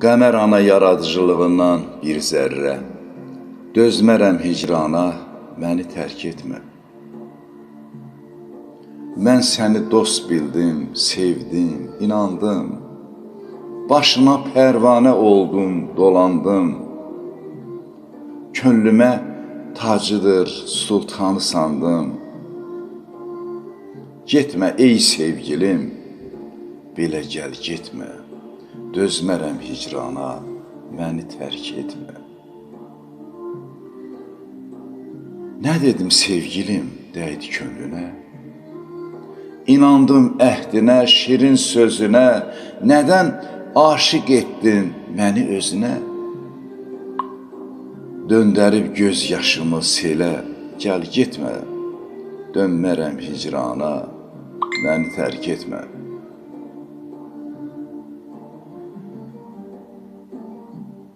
Qəmər ana yaradıcılığından bir zərrə, Dözmərəm hicrana, məni tərk etmə. Mən səni dost bildim, sevdim, inandım. Başına pərvanə oldum, dolandım. Könlümə tacıdır, sultanı sandım. Getmə ey sevgilim, belə gəl getmə. Dözmərəm hicrana, məni tərk etmə. Nə dedim sevgilim, dəydi könlünə? İnandım əhdinə, şirin sözünə, nədən aşiq etdin məni özünə? Döndərib göz yaşımı selə, gəl getmə. Dönmərəm hicrana, məni tərk etmə.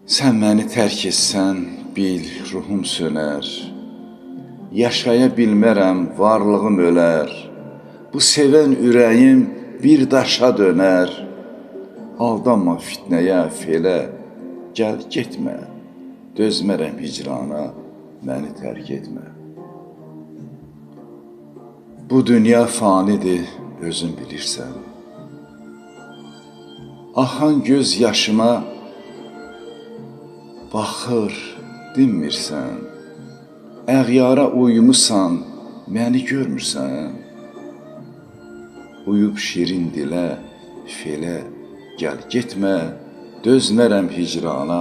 Sən məni tərk etsən, bil ruhum sönər. Yaşaya bilmərəm, varlığım ölər. Bu sevən ürəyim bir daşa dönər. Aldanma fitnəyə, felə, gəl getmə. Dözmərəm hicrana, məni tərk etmə. Bu dünya fanidir, özün bilirsən. Axan göz yaşıma baxır, dinmirsən. Əğyara uymuşsan, məni görmürsən? Uyub şirin dilə, felə, gəl getmə, dözmərəm hicrana,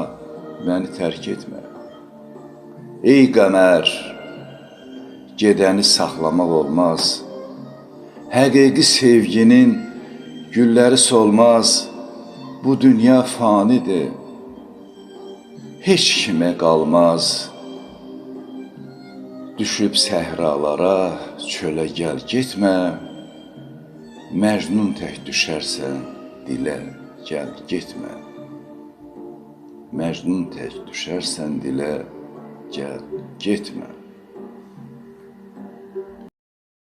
məni tərk etmə. Ey qəmər, gedəni saxlamaq olmaz. Həqiqi sevginin gülləri solmaz. Bu dünya fanidir. Heç kimə qalmaz. Düşüb səhralara, çölə gəl getmə. Məcnun tək düşərsən, dilə gəl getmə. Məcnun tək düşərsən dilə gəl getmə.